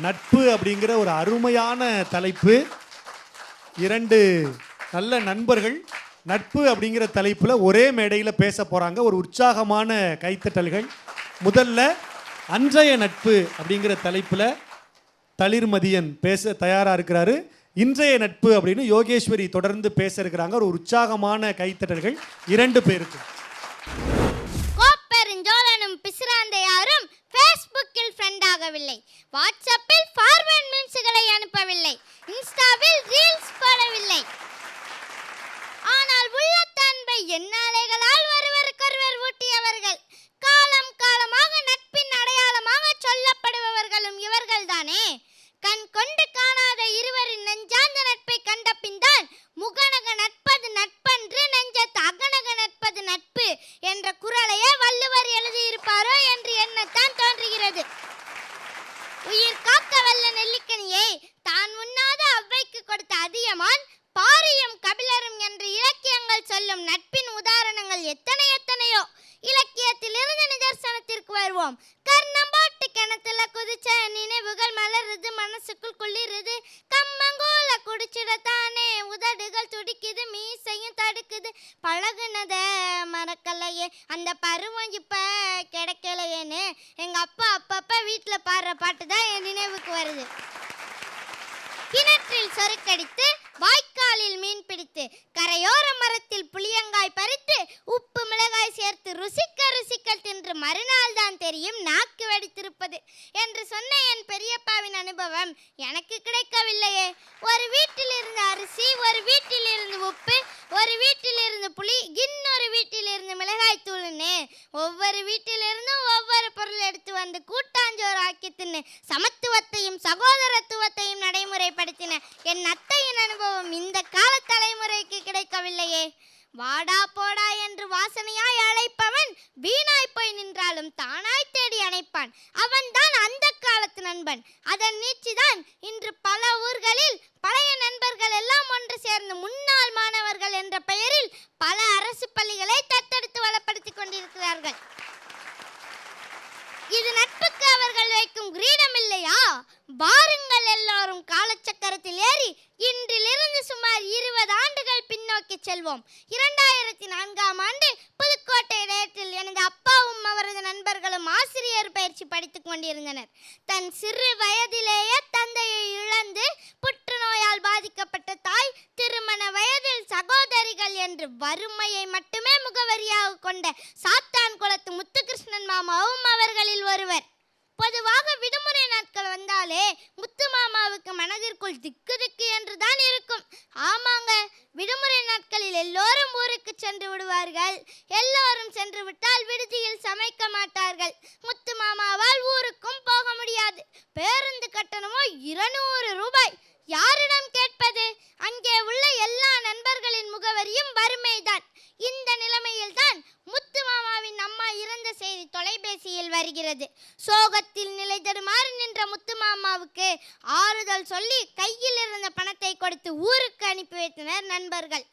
நட்பு அப்படிங்கிற ஒரு அருமையான தலைப்பு. இரண்டு நல்ல நண்பர்கள் நட்பு அப்படிங்கிற தலைப்பில் ஒரே மேடையில் பேச போகிறாங்க ஒரு உற்சாகமான கைத்தட்டல்கள். முதல்ல அன்றைய நட்பு அப்படிங்கிற தலைப்பில் தளிர்மதியன் பேச தயாராக இருக்கிறாரு. இன்றைய நட்பு அப்படின்னு யோகேஸ்வரி தொடர்ந்து பேச இருக்கிறாங்க. ஒரு உற்சாகமான கைத்தட்டல்கள் இரண்டு பேருக்கு. ஆகவில்லை. வாட்ஸ்அப்பில் ஃபார்வர்ட் மீம்ஸ்களை அனுப்பவில்லை. இன்ஸ்டாவில் ரீல்ஸ் போடவில்லை. ஆனால் உள்ளத்தன்பை எண்ணாலைகளால் ஒருவருக்கொருவர் ஊட்டியவர்கள் காலம் காலமாக நட்பின் அடையாளமாக சொல்லப்படுபவர்களும் இவர்கள்தானே? கண் கொண்டு காணாத இருவரின் நெஞ்சார்ந்த நட்பை கண்ட பின்தான் முகநக நட்பது நட்பன்று நெஞ்சத்து அகநக நட்பது நட்பு என்ற குரலையே வள்ளுவர் எழுதியிருப்பாரோ என்று எண்ணத்தான் தோன்றுகிறது. உயிர் காக்க வல்ல நெல்லிக்கனியை தான் உண்ணாத அவ்வைக்கு கொடுத்த அதியமான் பாரியும் கபிலரும் என்று இலக்கியங்கள் சொல்லும் நட்பின் உதாரணங்கள் எத்தனை எத்தனையோ. இலக்கியத்திலிருந்து நிதர்சனத்திற்கு வருவோம். கர்ணம்பா கிணத்துல குதிச்ச நினைவுகள் மலருது மனசுக்குள் குளிருது. கம்மங்கூல குடிச்சிடத்தானே உதடுகள் துடிக்குது மீசையும் தடுக்குது. பழகுனத மறக்கலையே அந்த பருவம் இப்ப கிடைக்கலையேன்னு எங்க அப்பா அப்பப்ப வீட்டுல பாடுற பாட்டு தான் என் நினைவுக்கு வருது. கிணற்றில் சொருக்கடித்து வாய்க்காலில் மீன் பிடித்து கரையோர மரத்தில் புளியங்காய் பறித்து உப்பு மிளகாய் சேர்த்து ருசிக்க ருசிக்க தின்று மறுநாள் தான் தெரியும் நாக்கு வெடித்திருப்பது என்று சொன்ன என் பெரியப்பாவின் அனுபவம் எனக்கு கிடைக்கவில்லையே. ஒரு வீட்டில் இருந்து அரிசி ஒரு வீட்டில் இருந்து உப்பு ஒரு வீட்டில் இருந்து புளி இன்னொரு வீட்டில் இருந்து மிளகாய் தூள்னு ஒவ்வொரு வீட்டிலிருந்தும் ஒவ்வொரு பொருள் எடுத்து வந்து கூட்டு ஆக்கி தின்னு சமத்துவத்தையும் சகோதரத்துவத்தையும் நடைமுறைப்படுத்தின என் அத்தையின் அனுபவம் இந்த கால தலைமுறைக்கு கிடைக்கவில்லையே வாடா போடா என்று வாசனையாய் அழைப்பவன் வீணாய் போய் நின்றாலும் தானாய் தேடி அணைப்பான் அவன்தான் அந்த காலத்து நண்பன் அதன் நீட்சிதான் இன்று பல ஊர்களில் பழைய நண்பர்கள் எல்லாம் ஒன்று சேர்ந்து முன்னாள் மாணவர்கள் என்ற பெயரில் பல அரசு பள்ளிகளை தத்தெடுத்து வளப்படுத்திக் கொண்டிருக்கிறார்கள் இது நட்புக்கு அவர்கள் வைக்கும் கிரீடம் இல்லையா வாருங்கள் எல்லாரும் காலச்சக்கரத்தில் ஏறி இன்றிலிருந்து சுமார் இருபது ஆண்டுகள் பின்னோக்கி செல்வோம். இரண்டாயிரத்தி நான்காம் ஆண்டு புதுக்கோட்டை இடத்தில் எனது அப்பாவும் அவரது நண்பர்களும் ஆசிரியர் பயிற்சி படித்துக் கொண்டிருந்தனர். தன் சிறு வயதிலேயே தந்தையை இழந்து புற்றுநோயால் பாதிக்கப்பட்ட தாய் திருமண வயதில் சகோதரிகள் என்று வறுமையை மட்டுமே முகவரியாக கொண்ட சாத்தான் குளத்து முத்துகிருஷ்ணன் மாமாவும் அவர்களில் ஒருவர். பொதுவாக விடுமுறை நாட்கள் வந்தாலே முத்து மாமாவுக்கு மனதிற்குள் திக்கு திக்கு என்று தான் இருக்கும். ஆமாங்க விடுமுறை நாட்களில் எல்லோரும் ஊருக்கு சென்று விடுவார்கள். எல்லோரும் சென்று விட்டால் விடுதியில் சமைக்க மாட்டார்கள். முத்து மாமாவால் ஊருக்கும் போக முடியாது. பேருந்து கட்டணமோ இருநூறு ரூபாய். யாரிடம் கேட்பது? அங்கே உள்ள எல்லா நண்பர்களின் முகவரியும் வறுமைதான். இந்த நிலைமையில்தான் முத்து மாமாவின் அம்மா இறந்த செய்தி தொலைபேசியில் வருகிறது. சோகத்தில் நிலை தடுமாறு நின்ற முத்து மாமாவுக்கு ஆறுதல் சொல்லி கையில் இருந்த பணத்தை கொடுத்து ஊருக்கு அனுப்பி வைத்தனர் நண்பர்கள்.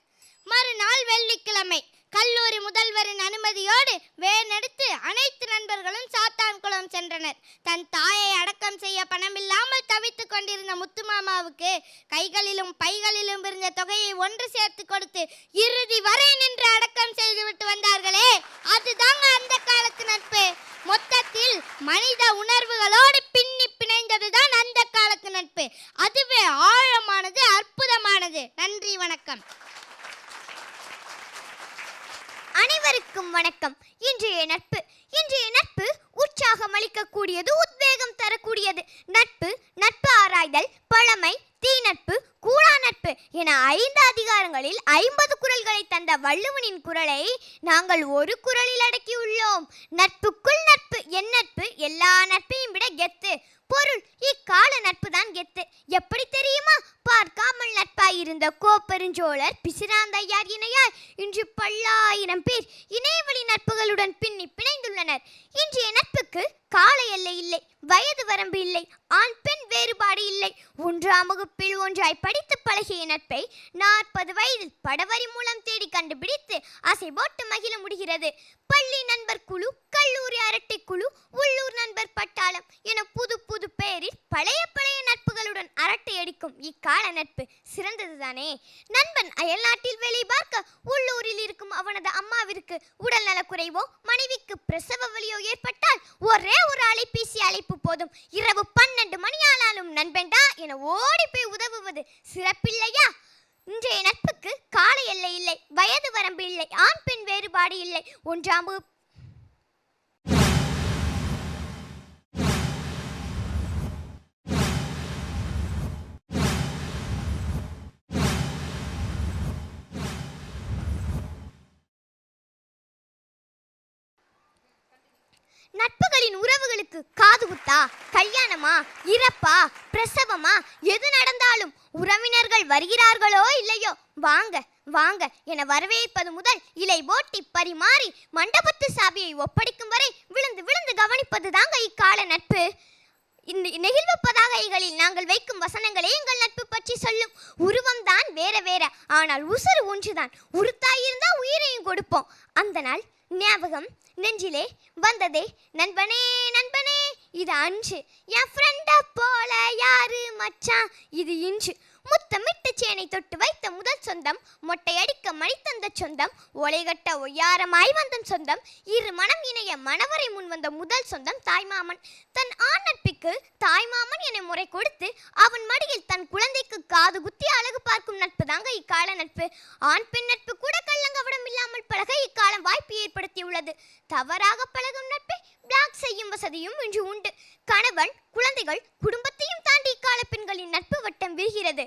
மறுநாள் வெள்ளிக்கிழமை. கல்லூரி முதல்வரின் அனுமதியோடு வேனெடுத்து அனைத்து நண்பர்களும் சாத்தான்குளம் சென்றனர். தன் தாயை அடக்கம் செய்ய பணமில்லாமல் தவித்துக் கொண்டிருந்த முத்துமாமாவுக்கு கைகளிலும் பைகளிலும் இருந்த தொகையை ஒன்று சேர்த்து கொடுத்து இறுதி வரை நின்று அடக்கம் செய்துவிட்டு வந்தார்களே. அதுதாங்க அந்த காலத்து நட்பு. மொத்தத்தில் மனித உணர்வுகளோடு பின்னி பிணைந்ததுதான் அந்த காலத்து நட்பு. அதுவே ஆழமானது அற்புதமானது. நன்றி வணக்கம். அனைவருக்கும் வணக்கம். இன்றைய நட்பு. இன்றைய நட்பு உற்சாகம் அளிக்கக்கூடியது உத்வேகம் தரக்கூடியது. நட்பு நட்பு ஆராய்தல் பழமை தீ நட்பு கூடா நட்பு என ஐந்து அதிகாரங்களில் ஐம்பது குறள்களை தந்த வள்ளுவனின் குரலை நாங்கள் ஒரு குறளில் அடக்கியுள்ளோம். நட்புக்குள் நட்பு என் நட்பு எல்லா நட்பையும் விட கெத்து. பொருள் இக்கால நட்பு தான் கெத்து. எப்படி தெரியுமா? நட்பாய் நட்பாயிருந்த கோப்பெருஞ்சோழர் பிசிராந்தையார் இணையார் இன்று பல்லாயிரம் பேர் இணையவழி நட்புகளுடன் பின்னி பிணைந்துள்ளனர். இன்றைய நட்புக்கு கால எல்லை இல்லை வயது வரம்பு இல்லை ஆண் பெண் வேறுபாடு இல்லை. ஒன்றாம் வகுப்பில் ஒன்றாய் படித்து பழகிய நட்பை நாற்பது வயதில் படவரி மூலம் தேடி கண்டுபிடித்து அசை போட்டு மகிழ முடிகிறது. பள்ளி நண்பர் குழு கல்லூரி அரட்டை குழு உள்ளூர் நண்பர் பட்டாளம் என புது புது பெயரில் பழைய பழைய நட்புகளுடன் அரட்டை அடிக்கும் இக்கால நட்பு சிறந்ததுதானே? நண்பன் அயல்நாட்டில் வேலை பார்க்க உள்ளூரில் இருக்கும் அவனது அம்மாவிற்கு உடல் நலக்குறைவோ மனைவிக்கு பிரசவ வலியோ ஏற்பட்டால் ஒரே ஒரு அலைபேசி அழைப்பு போதும். இரவு பன்னெண்டு மணி ஆனாலும் நண்பன்டா என ஓடி போய் உதவுவது சிறப்பில்லையா? இன்றைய நட்புக்கு கால எல்லை இல்லை வயது வரம்பு இல்லை ஆண் பெண் வேறுபாடு இல்லை. ஒன்றாம் நட்புகளின் உறவுகளுக்கு காது குத்தா கல்யாணமா இறப்பா பிரசவமா எது நடந்தாலும் உறவினர்கள் வருகிறார்களோ இல்லையோ வாங்க வாங்க என வரவேற்பது முதல் இலை போட்டி பரிமாறி மண்டபத்து சாவியை ஒப்படைக்கும் வரை விழுந்து விழுந்து கவனிப்பது தாங்க இக்கால நட்பு. இந்த நெகிழ்வு பதாகைகளில் நாங்கள் வைக்கும் வசனங்களே எங்கள் நட்பு பற்றி சொல்லும். உருவம் தான் வேற வேற. ஆனால் உசுறு ஒன்றுதான். உருத்தாயிருந்தா உயிரையும் கொடுப்போம். அந்த நாள் ஞாபகம் நெஞ்சிலே வந்ததே. நண்பனே நண்பனே இது அஞ்சு என் ஃப்ரெண்டா போல யாரு மச்சான் இது இன்று. முத்தமிட்டு சேனை தொட்டு வைத்த முதல் சொந்தம் மொட்டையடிக்க மணி தந்த சொந்தம் ஒலைகட்ட ஒய்யாரமாய் வந்த சொந்தம் இரு மனம் இணைய மணவரை முன் வந்த முதல் சொந்தம் தாய்மாமன். தன் ஆண் நட்பிற்கு தாய்மாமன் என முறை கொடுத்து அவன் மடியில் தன் குழந்தைக்கு காது குத்தி அழகு பார்க்கும் நட்பு தாங்க இக்கால நட்பு. ஆண் பெண் நட்பு கூட கள்ளங்கவடம் இல்லாமல் பழக இக்காலம் வாய்ப்பு ஏற்படுத்தியுள்ளது. தவறாக பழகும் நட்பை பிளாக் செய்யும் வசதியும் இன்று உண்டு. கணவன் குழந்தைகள் குடும்பத்தையும் தாண்டி இக்கால பெண்களின் நட்பு வட்டம் விரிகிறது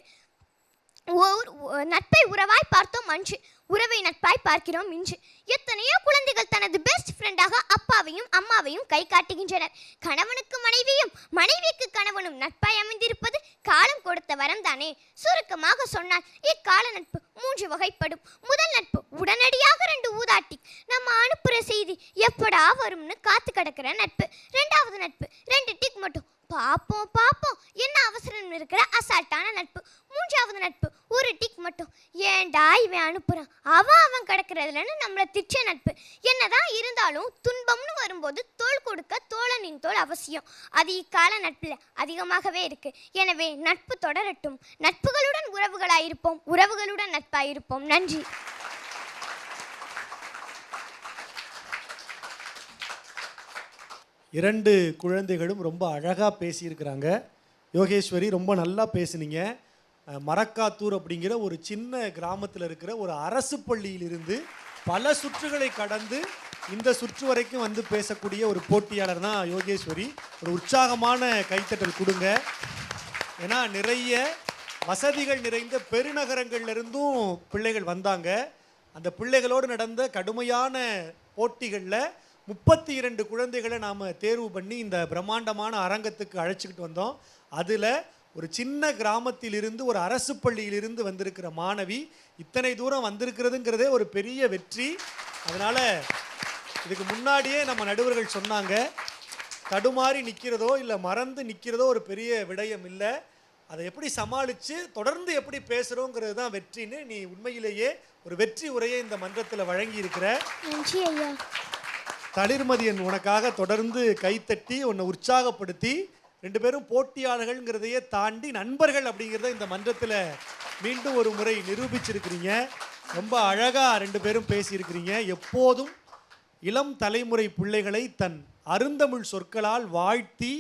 ஓர் நட்பை உறவாய் பார்த்தோம் அன்று. உறவை நட்பாய் பார்க்கிறோம் இன்று. எத்தனையோ குழந்தைகள் தனது பெஸ்ட் ஃப்ரெண்டாக அப்பாவையும் அம்மாவையும் கை காட்டுகின்றனர். கணவனுக்கு மனைவியும் மனைவிக்கு கணவனும் நட்பாய் அமைந்திருப்பது காலம் கொடுத்த வரம் தானே சுருக்கமாக சொன்னால் இக்கால நட்பு மூன்று வகைப்படும். முதல் நட்பு உடனடியாக ரெண்டு ஊதாட்டி. நம்ம அனுப்புற செய்தி எப்படா வரும்னு காத்து கிடக்கிற நட்பு. ரெண்டாவது நட்பு ரெண்டு டிக் மட்டும். பாப்போம் பாப்போம். என்ன அவசரம் இருக்கிற அசால்ட்டான நட்பு. மூன்றாவது நட்பு ஒரு டிக் மட்டும். ஏன்டா இவன் அனுப்புறான்? அவன் அவன் கிடக்கிறதுலன்னு நம்மளை திச்ச நட்பு. என்னதான் இருந்தாலும் துன்பம்னு வரும்போது தோல் கொடுக்க தோழனின் தோல் அவசியம். அது இக்கால நட்பில் அதிகமாகவே இருக்கு. எனவே நட்பு தொடரட்டும். நட்புகளுடன் உறவுகளாயிருப்போம். உறவுகளுடன் நட்பாயிருப்போம். நன்றி. இரண்டு குழந்தைகளும் ரொம்ப அழகாக பேசியிருக்கிறாங்க. யோகேஸ்வரி ரொம்ப நல்லா பேசுனீங்க. மரக்காத்தூர் அப்படிங்கிற ஒரு சின்ன கிராமத்தில் இருக்கிற ஒரு அரசு பள்ளியிலிருந்து பல சுற்றுகளை கடந்து இந்த சுற்று வரைக்கும் வந்து பேசக்கூடிய ஒரு போட்டியாளர் தான் யோகேஸ்வரி. ஒரு உற்சாகமான கைத்தட்டல் கொடுங்க. ஏன்னா நிறைய வசதிகள் நிறைந்த பெருநகரங்கள்ல இருந்தும் பிள்ளைகள் வந்தாங்க. அந்த பிள்ளைகளோடு நடந்த கடுமையான போட்டிகளில் முப்பத்தி இரண்டு குழந்தைகளை நாம் தேர்வு பண்ணி இந்த பிரம்மாண்டமான அரங்கத்துக்கு அழைச்சிக்கிட்டு வந்தோம். அதில் ஒரு சின்ன கிராமத்திலிருந்து ஒரு அரசு பள்ளியிலிருந்து வந்திருக்கிற மாணவி இத்தனை தூரம் வந்திருக்கிறதுங்கிறதே ஒரு பெரிய வெற்றி. அதனால் இதுக்கு முன்னாடியே நம்ம நடுவர்கள் சொன்னாங்க தடுமாறி நிற்கிறதோ இல்லை மறந்து நிற்கிறதோ ஒரு பெரிய விடயம் இல்லை. அதை எப்படி சமாளித்து தொடர்ந்து எப்படி பேசுகிறோங்கிறது தான் வெற்றின்னு நீ உண்மையிலேயே ஒரு வெற்றி உரையை இந்த மன்றத்தில் வழங்கி இருக்கிற தளிர்மதியன் உனக்காக தொடர்ந்து கைத்தட்டி உன்னை உற்சாகப்படுத்தி ரெண்டு பேரும் போட்டியாளர்கள்ங்கிறதையே தாண்டி நண்பர்கள் அப்படிங்கிறத இந்த மன்றத்தில் மீண்டும் ஒரு முறை நிரூபிச்சிருக்கிறீங்க. ரொம்ப அழகாக ரெண்டு பேரும் பேசியிருக்கிறீங்க. எப்போதும் இளம் தலைமுறை பிள்ளைகளை தன் அருந்தமிழ் சொற்களால் வாழ்த்தி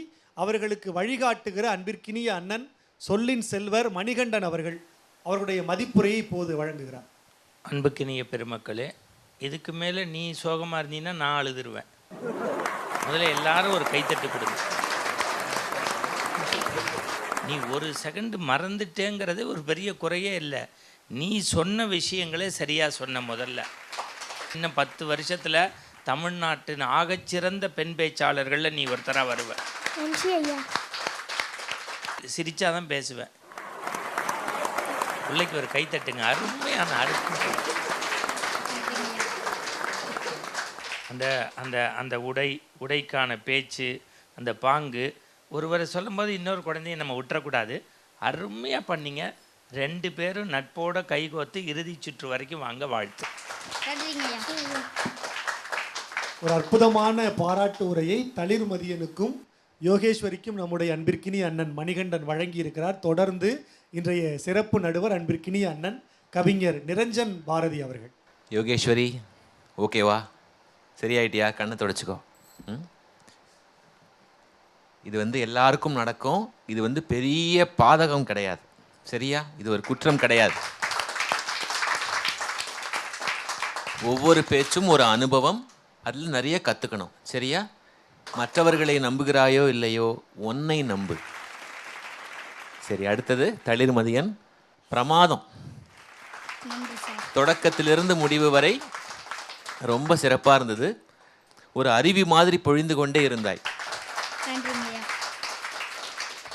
அவர்களுக்கு வழிகாட்டுகிற அன்பிற்கினிய அண்ணன் சொல்லின் செல்வர் மணிகண்டன் அவர்கள் அவர்களுடைய மதிப்புரையை இப்போது வழங்குகிறார். அன்புக்கினிய பெருமக்களே இதுக்கு மேலே நீ சோகமாக இருந்தீங்கன்னா நான் அழுதுருவேன். முதல்ல எல்லாரும் ஒரு கைத்தட்டு கொடுங்க. நீ ஒரு செகண்ட் மறந்துட்டேங்கிறது ஒரு பெரிய குறையே இல்லை. நீ சொன்ன விஷயங்களே சரியாக சொன்ன முதல்ல. இன்னும் பத்து வருஷத்தில் தமிழ்நாட்டின் ஆகச்சிறந்த பெண் பேச்சாளர்களில் நீ ஒருத்தராக வருவ. நன்றி ஐயா. சிரிச்சாதான் பேசுவேன் பிள்ளைக்கு ஒரு கைத்தட்டுங்க அருமையான அருமை அந்த அந்த அந்த உடை உடைக்கான பேச்சு அந்த பாங்கு ஒருவரை சொல்லும்போது இன்னொரு குழந்தைய நம்ம விட்டுறக்கூடாது. அருமையாக பண்ணீங்க. ரெண்டு பேரும் நட்போட கைகோத்து இறுதி சுற்று வரைக்கும் வாங்க வாழ்த்து. ஒரு அற்புதமான பாராட்டு உரையை தளிர்மதியனுக்கும் யோகேஸ்வரிக்கும் நம்முடைய அன்பிற்கினி அண்ணன் மணிகண்டன் வழங்கி இருக்கிறார் தொடர்ந்து இன்றைய சிறப்பு நடுவர் அன்பிற்கினி அண்ணன் கவிஞர் நிரஞ்சன் பாரதி அவர்கள். யோகேஸ்வரி ஓகேவா? சரியாயிட்டியா? கண்ணை தொடச்சிக்கோ. ம்? இது வந்து எல்லாருக்கும் நடக்கும். இது வந்து பெரிய பாதகம் கிடையாது. சரியா? இது ஒரு குற்றம் கிடையாது. ஒவ்வொரு பேச்சும் ஒரு அனுபவம். அதில் நிறைய கற்றுக்கணும் சரியா? மற்றவர்களை நம்புகிறாயோ இல்லையோ உன்னை நம்பு. சரி அடுத்தது தளிர்மதியன் பிரமாதம். நன்றி சார். தொடக்கத்திலிருந்து முடிவு வரை ரொம்ப சிறப்பாக இருந்தது. ஒரு அருவி மாதிரி பொழிந்து கொண்டே இருந்தாய்.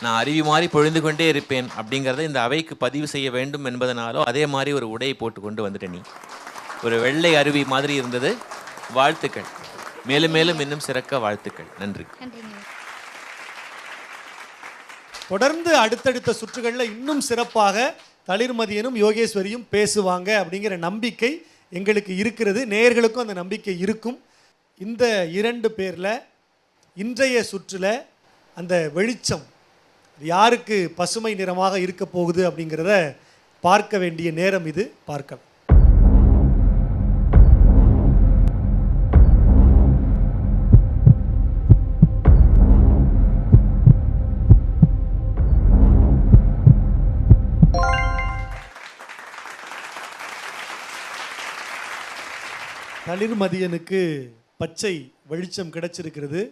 நான் அருவி மாதிரி பொழிந்து கொண்டே இருப்பேன் அப்படிங்கிறத இந்த அவைக்கு பதிவு செய்ய வேண்டும் என்பதனாலோ அதே மாதிரி ஒரு உடையை போட்டு கொண்டு வந்துட்டேன் நீ. ஒரு வெள்ளை அருவி மாதிரி இருந்தது. வாழ்த்துக்கள். மேலும் மேலும் இன்னும் சிறக்க வாழ்த்துக்கள். நன்றி. தொடர்ந்து அடுத்தடுத்த சுற்றுகளில் இன்னும் சிறப்பாக தளிர்மதியனும் யோகேஸ்வரியும் பேசுவாங்க அப்படிங்கிற நம்பிக்கை எங்களுக்கு இருக்கிறது. நேயர்களுக்கும் அந்த நம்பிக்கை இருக்கும். இந்த இரண்டு பேரில் இன்றைய சுற்றில் அந்த வெளிச்சம் யாருக்கு பசுமை நிறமாக இருக்க போகுது அப்படிங்கிறத பார்க்க வேண்டிய நேரம் இது. பார்க்கலாம். தளிர்மதியனுக்கு பச்சை வெளிச்சம் கிடைச்சிருக்கிறது.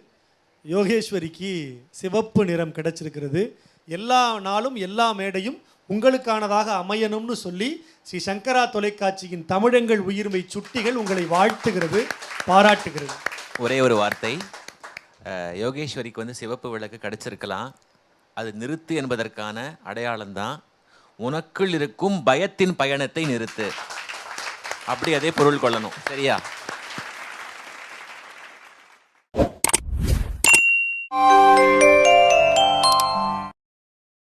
யோகேஸ்வரிக்கு சிவப்பு நிறம் கிடைச்சிருக்கிறது. எல்லா நாளும் எல்லா மேடையும் உங்களுக்கானதாக அமையணும்னு சொல்லி ஸ்ரீ சங்கரா தொலைக்காட்சியின் தமிழங்கள் உயிர்மை சுட்டிகள் உங்களை வாழ்த்துகிறது பாராட்டுகிறது. ஒரே ஒரு வார்த்தை. யோகேஸ்வரிக்கு வந்து சிவப்பு விளக்கு கிடைச்சிருக்கலாம். அது நிறுத்து என்பதற்கான அடையாளம்தான். உனக்குள் இருக்கும் பயத்தின் பயணத்தை நிறுத்து. அப்படி அதே பொருள் கொள்ளணும். சரியா?